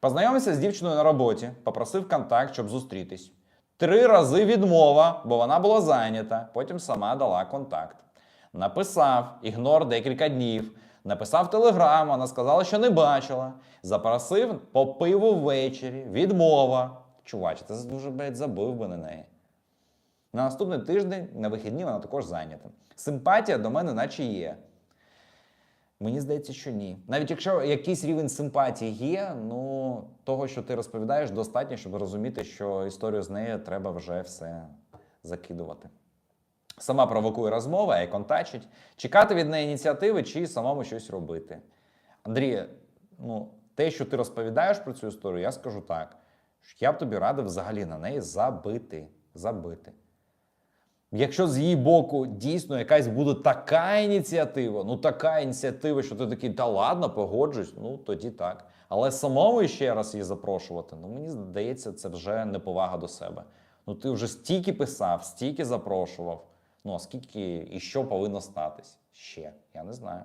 Познайомився з дівчиною на роботі, попросив контакт, щоб зустрітись. Три рази відмова, бо вона була зайнята. Потім сама дала контакт. Написав ігнор декілька днів. Написав телеграм, вона сказала, що не бачила. Запросив по пиву ввечері. Відмова. Чувач, ти дуже блядь, забив би на неї. На наступний тиждень, на вихідні, вона також зайнята. Симпатія до мене, наче є. Мені здається, що ні. Навіть якщо якийсь рівень симпатії є, ну того, що ти розповідаєш, достатньо, щоб розуміти, що історію з нею треба вже все закидувати. Сама провокує розмови, а й контачить. Чекати від неї ініціативи чи самому щось робити. Андрій, ну, те, що ти розповідаєш про цю історію, я скажу так: я б тобі радив взагалі на неї забити. Забити. Якщо з її боку дійсно якась буде така ініціатива, ну така ініціатива, що ти такий, та ладно, погоджусь, ну тоді так. Але самому ще раз її запрошувати, ну мені здається, це вже неповага до себе. Ну ти вже стільки писав, стільки запрошував. Ну а скільки і що повинно статись ще? Я не знаю.